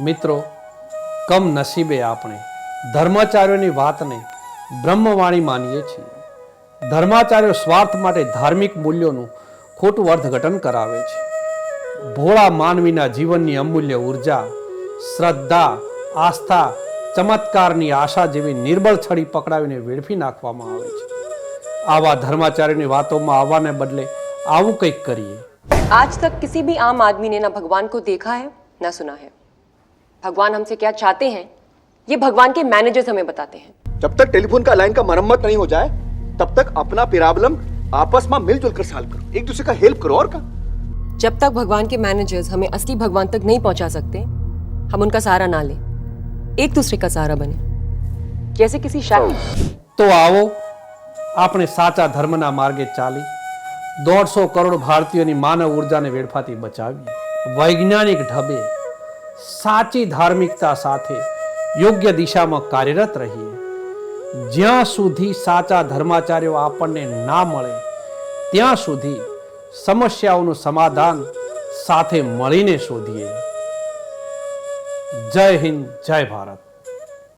મિત્રો, કમ નસીબે આપણે ધર્માચાર્યોની વાતને બ્રહ્મવાણી માનીએ છીએ. ધર્માચાર્યો સ્વાર્થ માટે ધાર્મિક મૂલ્યોનું ખોટું અર્થઘટન કરાવે છે. ભોળા માનવીના જીવનની અમૂલ્ય ઊર્જા, શ્રદ્ધા, આસ્થા, ચમત્કારની આશા જેવી નિર્બળ છડી પકડાવીને વેડફી નાખવામાં આવે છે. આવા ધર્માચાર્યની વાતોમાં આવવાને બદલે આવું કંઈક કરીએ. આજ તક કિસી ભી આમ આદમીને ના ભગવાન કો દેખા હૈ, ના સુના હૈ. भगवान हमसे क्या चाहते हैं ये भगवान के मैनेजर्स हमें बताते हैं जब तक टेलीफोन का लाइन का मरम्मत नहीं हो जाए तब तक अपना प्रॉब्लम आपस में मिलजुल कर सॉल्व करो एक दूसरे का हेल्प करो और का जब तक भगवान के मैनेजर्स हमें असली भगवान तक नहीं पहुंचा सकते हम उनका सहारा ना लें एक दूसरे का सहारा बने जैसे किसी शायद તો આવો આપણે સાચા ધર્મના માર્ગે ચાલી દોઢસો કરોડ ભારતીયોની માનવ ઉર્જાને વેડફાથી બચાવીએ વૈજ્ઞાનિક ઢબે સાચી ધાર્મિકતા સાથે યોગ્ય દિશામાં કાર્યરત રહીએ. જ્યાં સુધી સાચા ધર્માચાર્યો આપણને ના મળે, ત્યાં સુધી સમસ્યાઓનું સમાધાન સાથે મળીને શોધીએ. જય હિન્દ, જય ભારત.